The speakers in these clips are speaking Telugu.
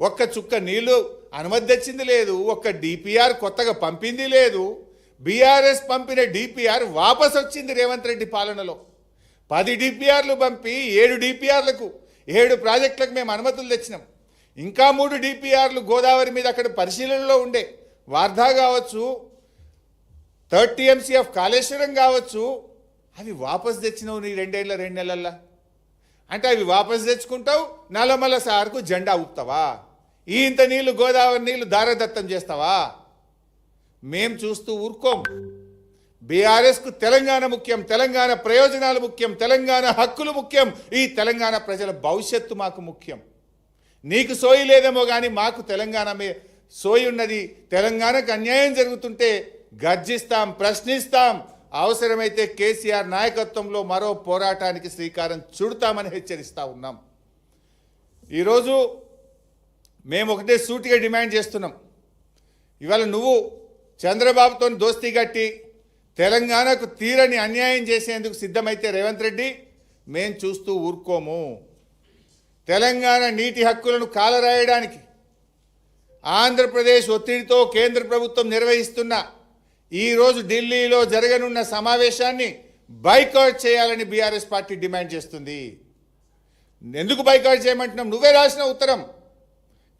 ఒక్క చుక్క నీళ్ళు అనుమతి తెచ్చింది లేదు ఒక్క డిపిఆర్ కొత్తగా పంపింది లేదు. బీఆర్ఎస్ పంపిన డిపిఆర్ వాపస్ వచ్చింది రేవంత్ రెడ్డి పాలనలో. పది డిపిఆర్లు పంపి ఏడు డిపిఆర్లకు ఏడు ప్రాజెక్టులకు మేము అనుమతులు తెచ్చినాం. ఇంకా మూడు డిపిఆర్లు గోదావరి మీద అక్కడ పరిశీలనలో ఉండే వార్ధా కావచ్చు థర్డ్ టీఎంసీ ఆఫ్ కాళేశ్వరం కావచ్చు అవి వాపస్ తెచ్చినావు నీ రెండేళ్ళ రెండు నెలల్లో. అంటే అవి వాపసు తెచ్చుకుంటావు నల్లమల్ల సార్కు జెండా ఊపుతావా? ఈ ఇంత నీళ్ళు గోదావరి నీళ్ళు దారదత్తం చేస్తావా? మేం చూస్తూ ఊరుకోం. బీఆర్ఎస్కు తెలంగాణ ముఖ్యం తెలంగాణ ప్రయోజనాలు ముఖ్యం తెలంగాణ హక్కులు ముఖ్యం. ఈ తెలంగాణ ప్రజల భవిష్యత్తు మాకు ముఖ్యం. నీకు సోయి లేదేమో కానీ మాకు తెలంగాణ మీ సోయి ఉన్నది తెలంగాణకు అన్యాయం జరుగుతుంటే గర్జిస్తాం ప్రశ్నిస్తాం. అవసరమైతే కేసీఆర్ నాయకత్వంలో మరో పోరాటానికి శ్రీకారం చుడతామని హెచ్చరిస్తూ ఉన్నాం. ఈరోజు మేము ఒకటే సూటిగా డిమాండ్ చేస్తున్నాం. ఇవాళ నువ్వు చంద్రబాబుతో దోస్తీ కట్టి తెలంగాణకు తీరని అన్యాయం చేసేందుకు సిద్ధమైతే రేవంత్ రెడ్డి మేం చూస్తూ ఊరుకోము. తెలంగాణ నీటి హక్కులను కాలరాయడానికి ఆంధ్రప్రదేశ్ ఒత్తిడితో కేంద్ర ప్రభుత్వం నిర్వహిస్తున్న ఈరోజు ఢిల్లీలో జరగనున్న సమావేశాన్ని బైకౌట్ చేయాలని బీఆర్ఎస్ పార్టీ డిమాండ్ చేస్తుంది. ఎందుకు బైకౌట్ చేయమంటున్నాం? నువ్వే రాసిన ఉత్తరం.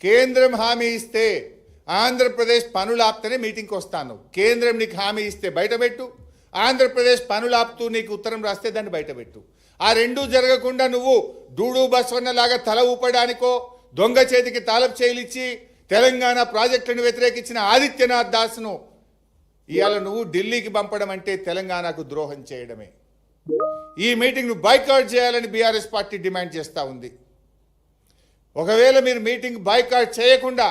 కేంద్రం హామీ ఇస్తే ఆంధ్రప్రదేశ్ పనులు మీటింగ్కి వస్తాను. కేంద్రం నీకు హామీ ఇస్తే బయటపెట్టు ఆంధ్రప్రదేశ్ పనులు ఆపుతూ నీకు ఉత్తరం రాస్తే దాన్ని బయటపెట్టు ఆ రెండూ జరగకుండా నువ్వు డూడు బస్వన్నలాగా తల ఊపడానికో దొంగ చేతికి తాలపు చేయలిచ్చి తెలంగాణ ప్రాజెక్టులను వ్యతిరేకించిన ఆదిత్యనాథ్ దాస్ను ఇవాళ నువ్వు ఢిల్లీకి పంపడం అంటే తెలంగాణకు ద్రోహం చేయడమే. ఈ మీటింగ్ను బైకాట్ చేయాలని బీఆర్ఎస్ పార్టీ డిమాండ్ చేస్తూ ఉంది. ఒకవేళ మీరు మీటింగ్ బాయ్కాట్ చేయకుండా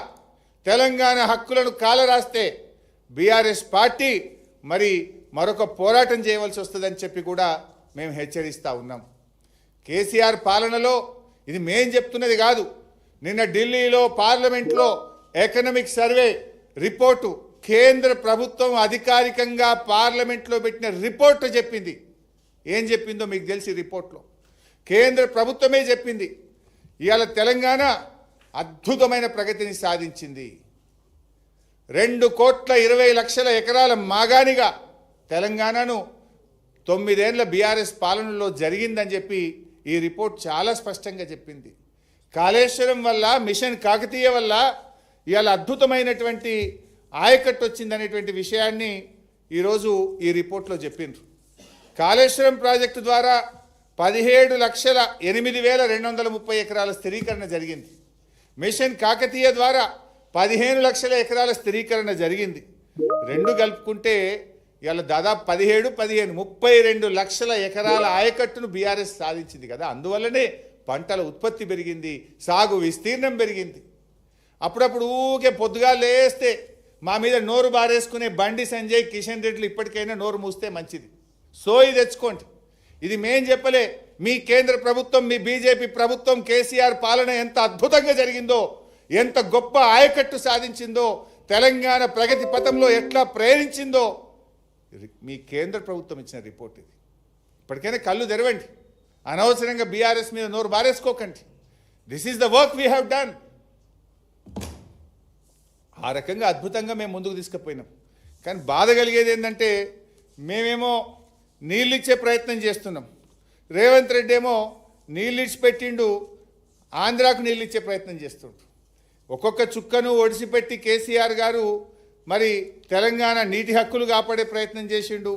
తెలంగాణ హక్కులను కాలరాస్తే బీఆర్ఎస్ పార్టీ మరి మరొక పోరాటం చేయవలసి వస్తుందని చెప్పి కూడా మేము హెచ్చరిస్తూ ఉన్నాం. కేసీఆర్ పాలనలో ఇది మేం చెప్తున్నది కాదు. నిన్న ఢిల్లీలో పార్లమెంట్లో ఎకనమిక్ సర్వే రిపోర్టు కేంద్ర ప్రభుత్వం అధికారికంగా పార్లమెంట్లో పెట్టిన రిపోర్టు చెప్పింది. ఏం చెప్పిందో మీకు తెలిసి రిపోర్ట్లో. కేంద్ర ప్రభుత్వమే చెప్పింది. ఇవాళ తెలంగాణ అద్భుతమైన ప్రగతిని సాధించింది. రెండు కోట్ల ఇరవై లక్షల ఎకరాల మాగానిగా తెలంగాణను తొమ్మిదేళ్ళ బీఆర్ఎస్ పాలనలో జరిగిందని చెప్పి ఈ రిపోర్ట్ చాలా స్పష్టంగా చెప్పింది. కాళేశ్వరం వల్ల మిషన్ కాకతీయ వల్ల ఇవాళ అద్భుతమైనటువంటి ఆయకట్టు వచ్చిందనేటువంటి విషయాన్ని ఈరోజు ఈ రిపోర్ట్లో చెప్పిండ్రు. కాళేశ్వరం ప్రాజెక్టు ద్వారా పదిహేడు లక్షల ఎనిమిది వేల రెండు వందల ముప్పై ఎకరాల స్థిరీకరణ జరిగింది. మిషన్ కాకతీయ ద్వారా పదిహేను లక్షల ఎకరాల స్థిరీకరణ జరిగింది. రెండు కలుపుకుంటే ఇవాళ దాదాపు పదిహేడు పదిహేను ముప్పై రెండు లక్షల ఎకరాల ఆయకట్టును బీఆర్ఎస్ సాధించింది కదా. అందువల్లనే పంటల ఉత్పత్తి పెరిగింది సాగు విస్తీర్ణం పెరిగింది. అప్పుడప్పుడు ఊకే పొద్దుగా లేస్తే మా మీద నోరు బారేసుకునే బండి సంజయ్ కిషన్ రెడ్డిలు ఇప్పటికైనా నోరు మూస్తే మంచిది. సోయి తెచ్చుకోండి. ఇది మేం చెప్పలే మీ కేంద్ర ప్రభుత్వం మీ బీజేపీ ప్రభుత్వం కేసీఆర్ పాలన ఎంత అద్భుతంగా జరిగిందో ఎంత గొప్ప ఆయకట్టు సాధించిందో తెలంగాణ ప్రగతి పథంలో ఎట్లా ప్రేరించిందో ఇది మీ కేంద్ర ప్రభుత్వం ఇచ్చిన రిపోర్ట్ ఇది. ఇప్పటికైనా కళ్ళు తెరవండి. అనవసరంగా బీఆర్ఎస్ మీద నోరు బారేసుకోకండి. This is the work we have done ఆ రకంగా అద్భుతంగా మేము ముందుకు తీసుకుపోయినాం. కానీ బాధ కలిగేది ఏంటంటే మేమేమో నీళ్ళు ఇచ్చే ప్రయత్నం చేస్తున్నాం. రేవంత్ రెడ్డి ఏమో నీళ్ళు ఇచ్చిపెట్టిండు ఆంధ్రాకు నీళ్ళు ఇచ్చే ప్రయత్నం చేస్తుండు. ఒక్కొక్క చుక్కను ఒడిసిపెట్టి కేసీఆర్ గారు మరి తెలంగాణ నీటి హక్కులు కాపాడే ప్రయత్నం చేసిండు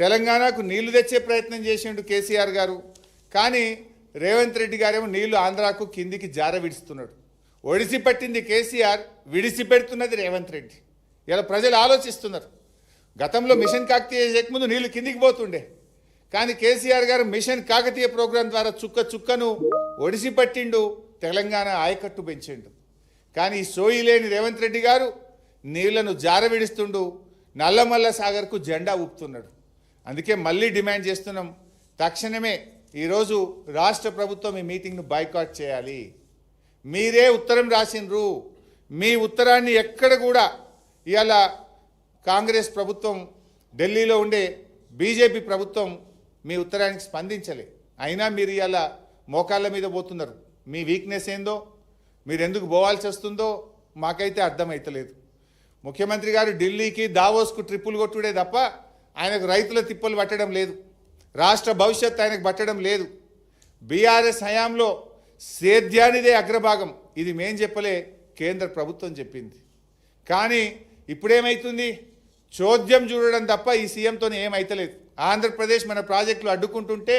తెలంగాణకు నీళ్ళు తెచ్చే ప్రయత్నం చేసిండు కేసీఆర్ గారు. కానీ రేవంత్ రెడ్డి గారేమో నీళ్ళు ఆంధ్రాకు కిందికి జార విడుస్తున్నాడు ఒడిసి పట్టింది కేసీఆర్ విడిసిపెడుతున్నది రేవంత్ రెడ్డి. ఇలా ప్రజలు ఆలోచిస్తున్నారు. గతంలో మిషన్ కాకతీయ చేయకముందు నీళ్ళు కిందికి పోతుండే. కానీ కేసీఆర్ గారు మిషన్ కాకతీయ ప్రోగ్రాం ద్వారా చుక్క చుక్కను ఒడిసి పట్టిండు తెలంగాణ ఆయకట్టు పెంచిండు. కానీ ఈ సోయి లేని రేవంత్ రెడ్డి గారు నీళ్ళను జారవిడుస్తుండు నల్లమల్ల సాగర్కు జెండా ఊపుతున్నాడు. అందుకే మళ్ళీ డిమాండ్ చేస్తున్నాం తక్షణమే ఈరోజు రాష్ట్ర ప్రభుత్వం ఈ మీటింగ్ను బాయ్కాట్ చేయాలి. మీరే ఉత్తరం రాసిండ్రు. మీ ఉత్తరాన్ని ఎక్కడ కూడా ఇవాళ కాంగ్రెస్ ప్రభుత్వం ఢిల్లీలో ఉండే బీజేపీ ప్రభుత్వం మీ ఉత్తరానికి స్పందించలే. అయినా మీరు ఇవాళ మోకాళ్ళ మీద పోతున్నారు. మీ వీక్నెస్ ఏందో మీరు ఎందుకు పోవాల్సి వస్తుందో మాకైతే అర్థమైతలేదు. ముఖ్యమంత్రి గారు ఢిల్లీకి దావోస్కు ట్రిప్పులు కొట్టుడే తప్ప ఆయనకు రైతుల తిప్పలు పట్టడం లేదు. రాష్ట్ర భవిష్యత్తు ఆయనకు పట్టడం లేదు. బీఆర్ఎస్ హయాంలో సేద్యానిదే అగ్రభాగం. ఇది మేం చెప్పలే కేంద్ర ప్రభుత్వం చెప్పింది. కానీ ఇప్పుడేమైతుంది? చోద్యం చూడడం తప్ప ఈ సీఎంతో ఏమైతలేదు. ఆంధ్రప్రదేశ్ మన ప్రాజెక్టులు అడ్డుకుంటుంటే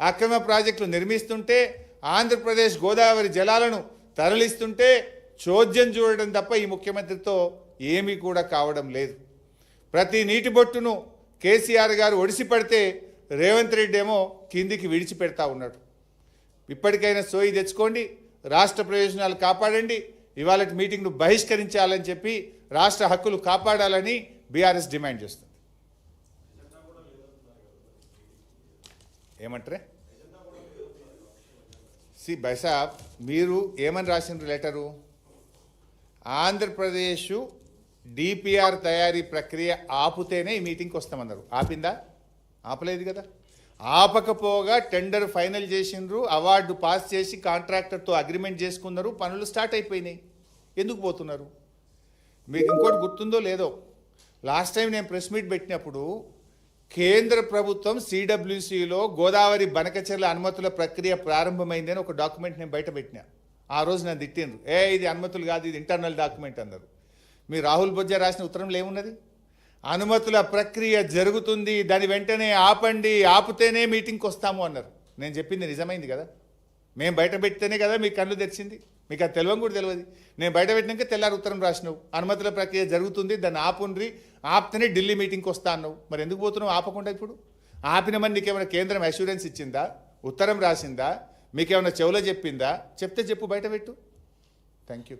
అక్రమ ప్రాజెక్టులు నిర్మిస్తుంటే ఆంధ్రప్రదేశ్ గోదావరి జలాలను తరలిస్తుంటే చోద్యం చూడడం తప్ప ఈ ముఖ్యమంత్రితో ఏమీ కూడా కావడం లేదు. ప్రతి నీటి బొట్టును కేసీఆర్ గారు ఒడిసి పడితే రేవంత్ రెడ్డి ఏమో కిందికి విడిచిపెడతా ఉన్నాడు. ఇప్పటికైనా సోయి తెచ్చుకోండి రాష్ట్ర ప్రయోజనాలు కాపాడండి ఇవాళ మీటింగ్ను బహిష్కరించాలని చెప్పి రాష్ట్ర హక్కులు కాపాడాలని బీఆర్ఎస్ డిమాండ్ చేస్తుంది. ఏమంటారే? సి బైసాబ్ మీరు ఏమని రాసినారు లెటరు? ఆంధ్రప్రదేశ్ డిపిఆర్ తయారీ ప్రక్రియ ఆపుతేనే ఈ మీటింగ్కి వస్తామన్నారు. ఆపిందా? ఆపలేదు కదా? ఆపకపోగా టెండర్ ఫైనల్ చేసిండ్రు అవార్డు పాస్ చేసి కాంట్రాక్టర్తో అగ్రిమెంట్ చేసుకున్నారు పనులు స్టార్ట్ అయిపోయినాయి. ఎందుకు పోతున్నారు? మీకు ఇంకోటి గుర్తుందో లేదో? లాస్ట్ టైం నేను ప్రెస్ మీట్ పెట్టినప్పుడు కేంద్ర ప్రభుత్వం సిడబ్ల్యూసిలో గోదావరి బనకచెర్ల అనుమతుల ప్రక్రియ ప్రారంభమైందని ఒక డాక్యుమెంట్ నేను బయట పెట్టినా. ఆ రోజు నన్ను తిట్టిండ్రు. ఏ ఇది అనుమతులు కాదు ఇది ఇంటర్నల్ డాక్యుమెంట్ అన్నారు. మీ రాహుల్ బొజ్జా రాసిన ఉత్తరంలో ఏమున్నది? అనుమతుల ప్రక్రియ జరుగుతుంది దాని వెంటనే ఆపండి ఆపితేనే మీటింగ్కి వస్తాము అన్నారు. నేను చెప్పింది నిజమైంది కదా? మేము బయట పెడితేనే కదా మీ కళ్ళు తెరిచింది? మీకు అది తెలియని కూడా తెలియదు. నేను బయట పెట్టినాక తెల్లారి ఉత్తరం రాసినావు. అనుమతుల ప్రక్రియ జరుగుతుంది దాన్ని ఆపుండ్రి ఆపితేనే ఢిల్లీ మీటింగ్కి వస్తా అన్నావు. మరి ఎందుకు పోతున్నావు? ఆపకుండా ఇప్పుడు? ఆపినమని నీకేమైనా కేంద్రం అష్యూరెన్స్ ఇచ్చిందా? ఉత్తరం రాసిందా? మీకేమైనా చెవులో చెప్పిందా? చెప్తే చెప్పు బయట పెట్టు. Thank you